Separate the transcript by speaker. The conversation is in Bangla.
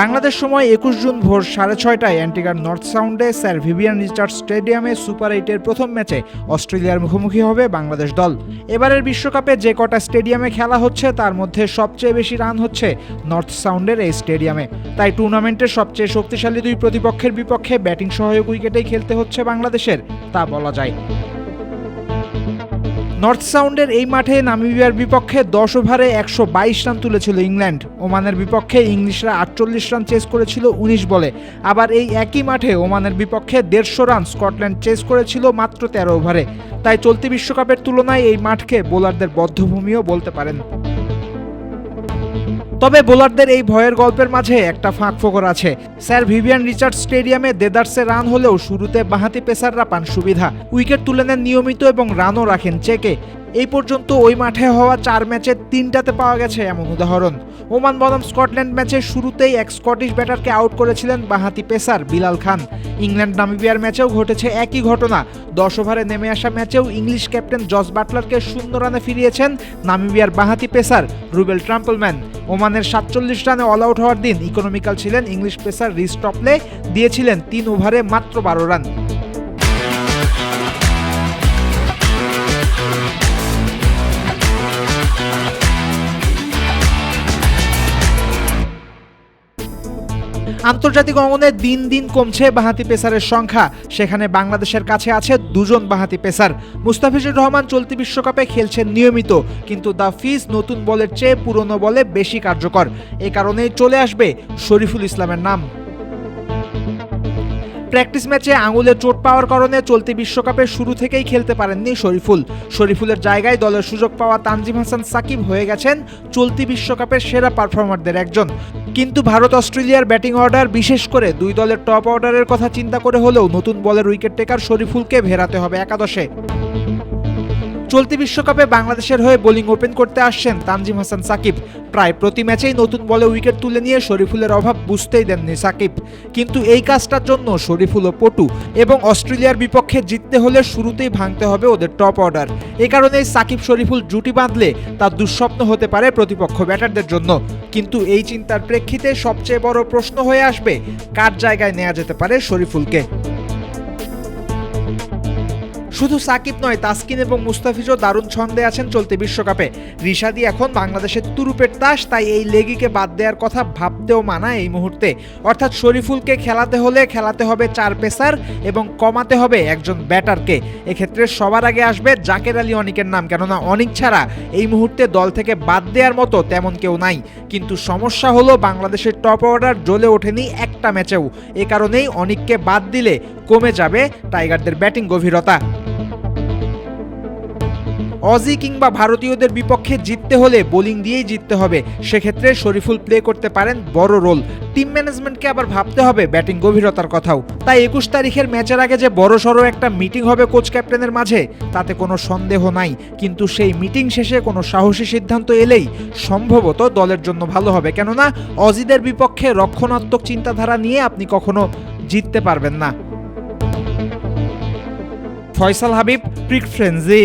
Speaker 1: বাংলাদেশ সময় একুশ জুন ভোর সাড়ে ছয়টায় অ্যান্টিগার নর্থ সাউন্ডে স্যার ভিভিয়ান রিচার্ড স্টেডিয়ামে সুপার এইটের প্রথম ম্যাচে অস্ট্রেলিয়ার মুখোমুখি হবে বাংলাদেশ দল। এবারের বিশ্বকাপে যে কটা স্টেডিয়ামে খেলা হচ্ছে, তার মধ্যে সবচেয়ে বেশি রান হচ্ছে নর্থ সাউন্ডের এই স্টেডিয়ামে। তাই টুর্নামেন্টের সবচেয়ে শক্তিশালী দুই প্রতিপক্ষের বিপক্ষে ব্যাটিং সহায়ক উইকেটেই খেলতে হচ্ছে বাংলাদেশের, তা বলা যায়। নর্থ সাউন্ডের এই মাঠে নামিবিয়ার বিপক্ষে দশ ওভারে একশো বাইশ রান তুলেছিল ইংল্যান্ড। ওমানের বিপক্ষে ইংলিশরা আটচল্লিশ রান চেস করেছিল উনিশ বলে। আবার এই একই মাঠে ওমানের বিপক্ষে দেড়শো রান স্কটল্যান্ড চেস করেছিল মাত্র তেরো ওভারে। তাই চলতি বিশ্বকাপের তুলনায় এই মাঠকে বোলারদের বদ্ধভূমিও বলতে পারেন। তবে বোলারদের এই ভয়ের গল্পের মাঝে একটা ফাঁক ফোকর আছে। স্যার ভিভিয়ান রিচার্ড স্টেডিয়ামে দেদার্সে রান হলেও শুরুতে বাহাতি পেসাররা পান সুবিধা। উইকেট তুলে নেন নিয়মিত এবং রানও রাখেন চেকে। এই পর্যন্ত ওই মাঠে হওয়া চার ম্যাচে তিনটাতে পাওয়া গেছে এমন উদাহরণ। ওমান বনাম স্কটল্যান্ড ম্যাচে শুরুতেই এক স্কটিশ ব্যাটারকে আউট করেছিলেন বাঁহাতি পেসার বিলাল খান। ইংল্যান্ড নামিবিয়ার ম্যাচেও ঘটেছে একই ঘটনা। দশ ওভারে নেমে আসা ম্যাচেও ইংলিশ ক্যাপ্টেন জস বাটলারকে শূন্য রানে ফিরিয়েছেন নামিবিয়ার বাঁহাতি পেসার রুবেল ট্রাম্পলম্যান। ওমানের সাতচল্লিশ রানে অল আউট হওয়ার দিন ইকোনমিক্যাল ছিলেন ইংলিশ পেসার রিস টপলে, দিয়েছিলেন তিন ওভারে মাত্র বারো রান। আন্তর্জাতিক অঙ্গনে দিন দিন কমছে বাহাতি পেসারের সংখ্যা। সেখানে বাংলাদেশের কাছে আছে দুজন বাহাতি পেসার। মুস্তাফিজুর রহমান চলতি বিশ্বকাপে খেলছেন নিয়মিত, কিন্তু দ্য ফিজ নতুন বলের চেয়ে পুরনো বলে বেশি কার্যকর। এ কারণেই চলে আসবে শরীফুল ইসলামের নাম। প্র্যাকটিস ম্যাচে আঙুলে চোট পাওয়ার কারণে চলতি বিশ্বকাপে শুরু থেকেই খেলতে পারেননি শরীফুল। শরীফুলের জায়গায় দলের সুযোগ পাওয়া তানজিম হাসান সাকিব হয়ে গেছেন চলতি বিশ্বকাপের সেরা পারফর্মারদের একজন। কিন্তু ভারত অস্ট্রেলিয়ার ব্যাটিং অর্ডার, বিশেষ করে দুই দলের টপ অর্ডারের কথা চিন্তা করে হলেও নতুন বলের উইকেট টেকার শরীফুলকে ভেরাতে হবে একাদশে। চলতি বিশ্বকাপে বাংলাদেশের হয়ে বোলিং ওপেন করতে আসছেন তানজিম হাসান সাকিব। প্রায় প্রতি ম্যাচেই নতুন বলে উইকেট তুলে নিয়ে শরীফুলের অভাব বুঝতেই দেননি সাকিব। কিন্তু এই কাজটার জন্য শরীফুল ও পটু এবং অস্ট্রেলিয়ার বিপক্ষে জিততে হলে শুরুতেই ভাঙতে হবে ওদের টপ অর্ডার। এ কারণেই সাকিব শরীফুল জুটি বাঁধলে তার দুঃস্বপ্ন হতে পারে প্রতিপক্ষ ব্যাটারদের জন্য। কিন্তু এই চিন্তার প্রেক্ষিতে সবচেয়ে বড় প্রশ্ন হয়ে আসবে, কার জায়গায় নেওয়া যেতে পারে শরীফুলকে? শুধু সাকিব নয়, তাসকিন এবং মুস্তাফিজও দারুণ ছন্দে আছেন চলতি বিশ্বকাপে। রিশাদি এখন বাংলাদেশের তুরুপের তাস, তাই এই লেগিকে বাদ দেওয়ার কথা ভাবতেও মানা এই মুহূর্তে। অর্থাৎ শরীফুলকে খেলাতে হলে খেলাতে হবে চার পেসার এবং কমাতে হবে একজন ব্যাটারকে। এক্ষেত্রে সবার আগে আসবে জাকের আলী অনিকের নাম, কেননা অনিক ছাড়া এই মুহূর্তে দল থেকে বাদ দেওয়ার মতো তেমন কেউ নাই। কিন্তু সমস্যা হলো বাংলাদেশের টপ অর্ডার জ্বলে ওঠেনি একটা ম্যাচেও। এ কারণেই অনিককে বাদ দিলে কমে যাবে টাইগারদের ব্যাটিং গভীরতা। অজি কিংবা ভারতীয়দের বিপক্ষে জিততে হলে বোলিং দিয়েই জিততে হবে। সেক্ষেত্রে শরীফুল প্লে করতে পারেন বড় রোল টিম ম্যানেজমেন্টকে আবার ভাবতে হবে ব্যাটিং গভীরতার কথাও। তাই একুশ তারিখের ম্যাচের আগে যে বড় সড়ো একটা মিটিং হবে কোচ ক্যাপ্টেনের মাঝে, তাতে কোনো সন্দেহ নাই। কিন্তু সেই মিটিং শেষে কোনো সাহসী সিদ্ধান্ত এলেই সম্ভবত দলের জন্য ভালো হবে। কেননা অজিদের বিপক্ষে রক্ষণাত্মক চিন্তাধারা নিয়ে আপনি কখনো জিততে পারবেন না। ফয়সাল হাবিব প্রিক ফ্রেন্সি